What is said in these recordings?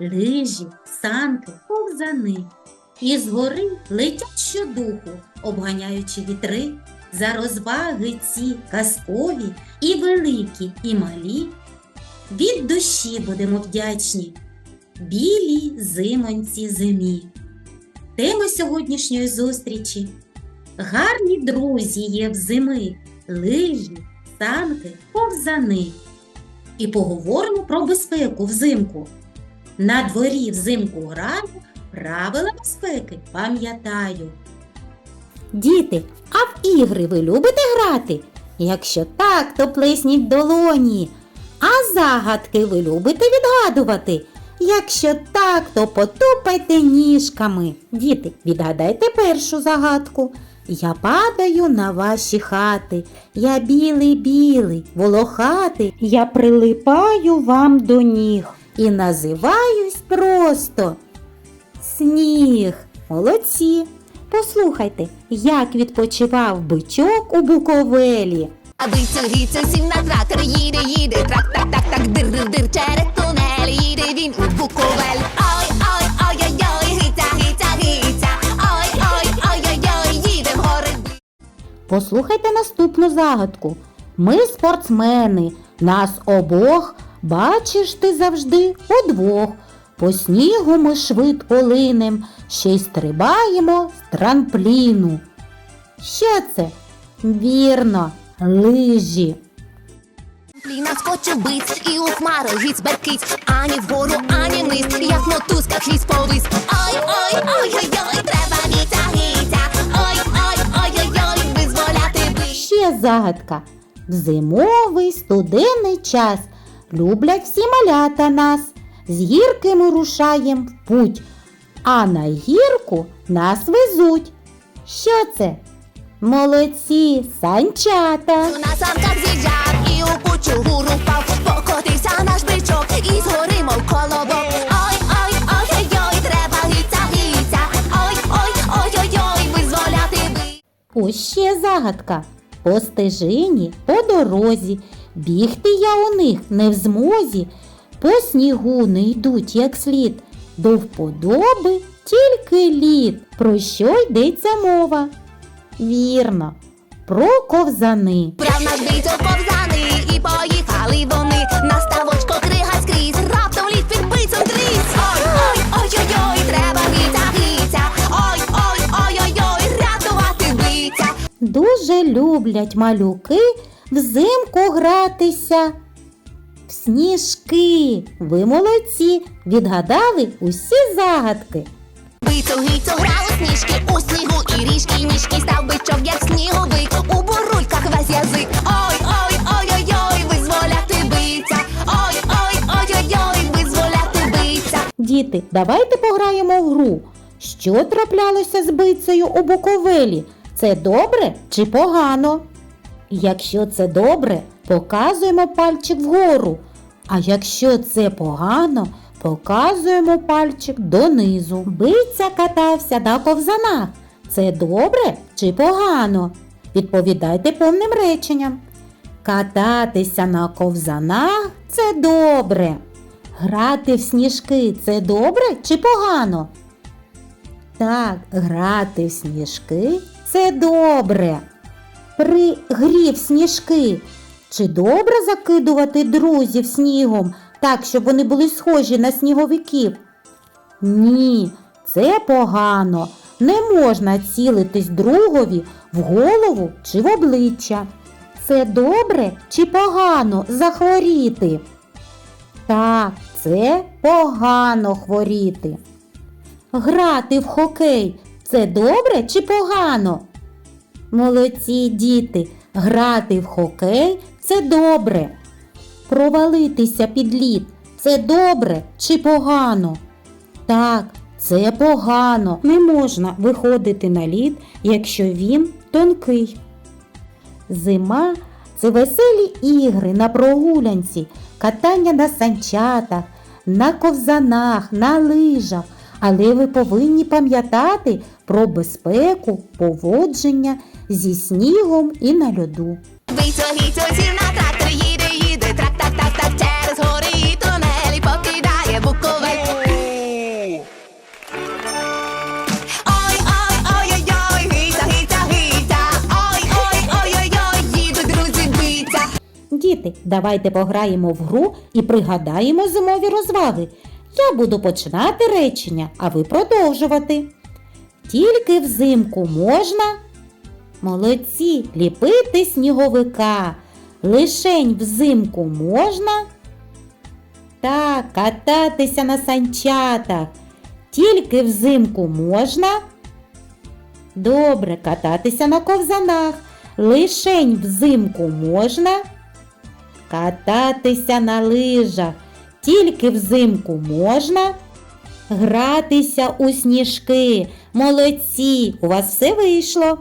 лижі, санки, ковзани. І згори летять щодуху, обганяючи вітри, за розваги ці казкові і великі, і малі. Від душі будемо вдячні білій зимонці зимі. Тема сьогоднішньої зустрічі Гарні друзі є в зими, лижі, санки, ковзани. І поговоримо про безпеку взимку. На дворі взимку граю, правила безпеки пам'ятаю. Діти, а в ігри ви любите грати? Якщо так, то плесніть долоні. А загадки ви любите відгадувати? Якщо так, то потупайте ніжками. Діти, відгадайте першу загадку. Я падаю на ваші хати, я білий білий, волохатий, я прилипаю вам до ніг і називаюсь просто сніг. Молодці. Послухайте, як відпочивав бичок у Буковелі. А вицю гіцю сів на трактор, їде, їде, трак, так, так, так, дир, дир, дир, через тунель, їде він у Буковель. Ой, ой, ой, ой, ой, гіця, гіця, гіця, ой, ой, ой, ой, ой, їде в гори. Послухайте наступну загадку. Ми спортсмени, нас обох бачиш ти завжди удвох. По снігу ми швидко линем, ще й стрибаємо з трампліну. Що це? Вірно, лижі. Пліна скочив биць і у хмару гіць беркиць, ані вгору, ані вниз, як мотузка хвіст повис. Ой, ой, ой, ой, ой, треба гіця, гіця, ой, ой, ой, ой, ой, визволяти бить. Ще загадка. В зимовий студенний час люблять всі малята нас. З гірки ми рушаєм в путь, а на гірку нас везуть. Що це? Молодці, санчата. На санках з'їжджав і у кучу гуру впав, покотився наш бичок і згори, мов колобок. Ой, ой, ой, ой, ой, треба гіця, гіця, ой, ой, ой, ой, ой, визволяти бить. Ось ще загадка. По стежині, по дорозі, бігти я у них не в змозі, по снігу не йдуть як слід, до вподоби тільки лід. Про що йдеться мова? Вірно, про ковзани. Брав наш бійцов ковзани і поїхали вони на ставочко крига скрізь, раптом лід під бицем тріс. Ой, ой, ой, ой, ой, треба гіця, ой, ой, ой, ой, ой, рятувати биця. Дуже люблять малюки взимку гратися. В сніжки. Ви молодці, відгадали усі загадки. Бицю гіцю грали сніжки у снігу і ріжки, ніжки став бичок, як сніговик, у бурульках весь язик. Ой, ой, ой, ой, ой, визволяти биця. Ой, ой, ой, ой, ой, визволяти биця. Діти, давайте пограємо в гру. Що траплялося з бицею у Буковелі? Це добре чи погано? Якщо це добре, показуємо пальчик вгору. А якщо це погано, показуємо пальчик донизу. Биця катався на ковзанах. Це добре чи погано? Відповідайте повним реченням. Кататися на ковзанах це добре. Грати в сніжки це добре чи погано? Так, грати в сніжки це добре. При грі в сніжки чи добре закидувати друзів снігом так, щоб вони були схожі на сніговиків? Ні, це погано. Не можна цілитись другові в голову чи в обличчя. Це добре чи погано захворіти? Так, це погано хворіти. Грати в хокей це добре чи погано? Молодці діти, грати в хокей це добре. Провалитися під лід це добре чи погано? Так, це погано. Не можна виходити на лід, якщо він тонкий. Зима це веселі ігри на прогулянці, катання на санчатах, на ковзанах, на лижах. Але ви повинні пам'ятати про безпеку, поводження зі снігом і на льоду. Віцьо, гіцьо, сів на трактор, їде, їде, трак, так, так, так, через гори і тунелі покидає буковель. Ой, ой, ой, ой, ой, гіця, гіця, гіця. Ой, ой, ой, ой, ой, їдуть друзі биться. Діти, давайте пограємо в гру і пригадаємо зимові розваги. Я буду починати речення, а ви продовжувати. Тільки взимку можна. Молодці, ліпити сніговика. Лишень взимку можна. Так, кататися на санчатах. Тільки взимку можна. Добре, кататися на ковзанах. Лишень взимку можна. Кататися на лижах тільки взимку можна. Гратися у сніжки. Молодці, у вас все вийшло.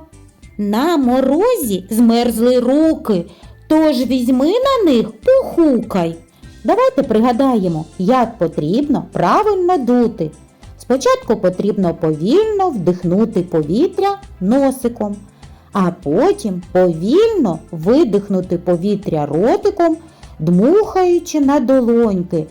На морозі змерзли руки, тож візьми на них похукай. Давайте пригадаємо, як потрібно правильно дути. Спочатку потрібно повільно вдихнути повітря носиком, а потім повільно видихнути повітря ротиком, дмухаючи на долоньки.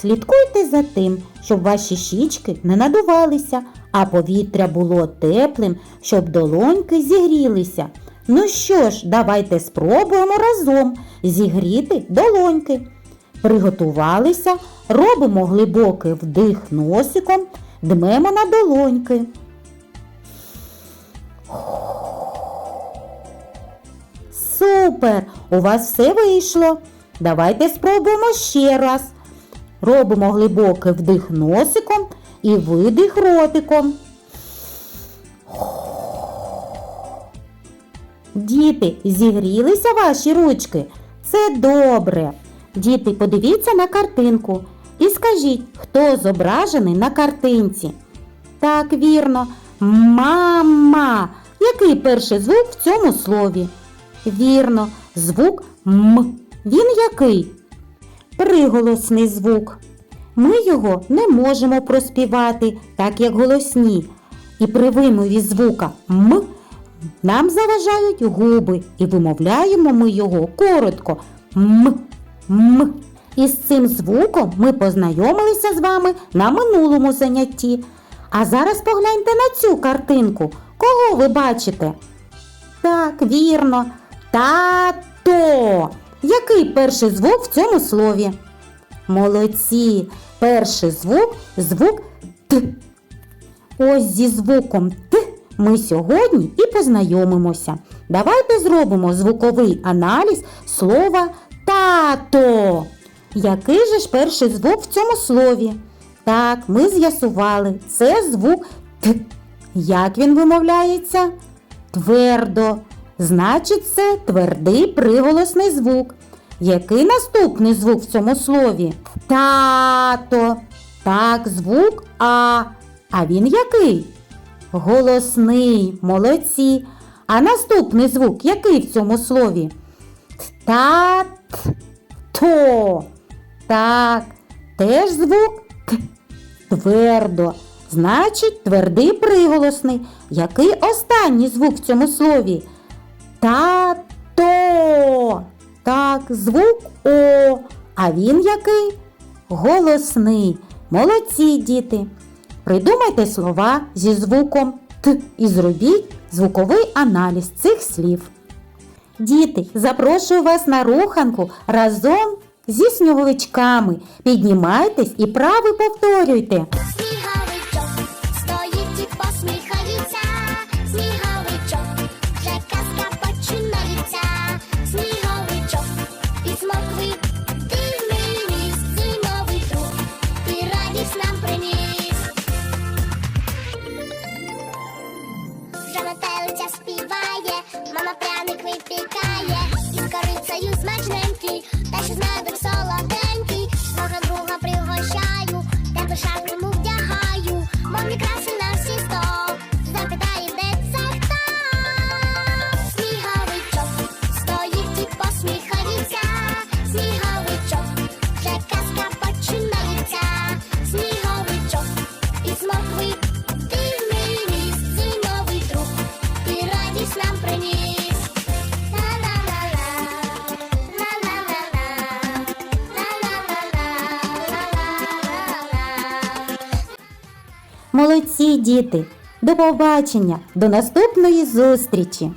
Слідкуйте за тим, щоб ваші щічки не надувалися, а повітря було теплим, щоб долоньки зігрілися. Ну що ж, давайте спробуємо разом зігріти долоньки. Приготувалися, робимо глибокий вдих носиком, дмемо на долоньки. Супер! У вас все вийшло. Давайте спробуємо ще раз. Робимо глибокий вдих носиком і видих ротиком. Діти, зігрілися ваші ручки? Це добре. Діти, подивіться на картинку і скажіть, хто зображений на картинці. Так, вірно, мама. Який перший звук в цьому слові? Вірно, звук М. Він який? Приголосний звук. Ми його не можемо проспівати, так як голосні. І при вимові звука М нам заважають губи, і вимовляємо ми його коротко М. М. І з цим звуком ми познайомилися з вами на минулому занятті. А зараз погляньте на цю картинку. Кого ви бачите? Так, вірно. Тато. Який перший звук в цьому слові? Молодці. Перший звук звук Т. Ось зі звуком Т ми сьогодні і познайомимося. Давайте зробимо звуковий аналіз слова тато. Який же ж перший звук в цьому слові? Так, ми з'ясували. Це звук Т. Як він вимовляється? Твердо. Значить, це твердий приголосний звук. Який наступний звук в цьому слові? Тато. Так, звук А. А він який? Голосний, молодці. А наступний звук який в цьому слові? Та то. Так, теж звук Т. Твердо. Значить, твердий приголосний. Який останній звук в цьому слові? Тато. Так, звук О. А він який? Голосний. Молодці, діти. Придумайте слова зі звуком Т і зробіть звуковий аналіз цих слів. Діти, запрошую вас на руханку разом зі сніговичками. Піднімайтесь і прави повторюйте. Молодці, діти! До побачення, до наступної зустрічі!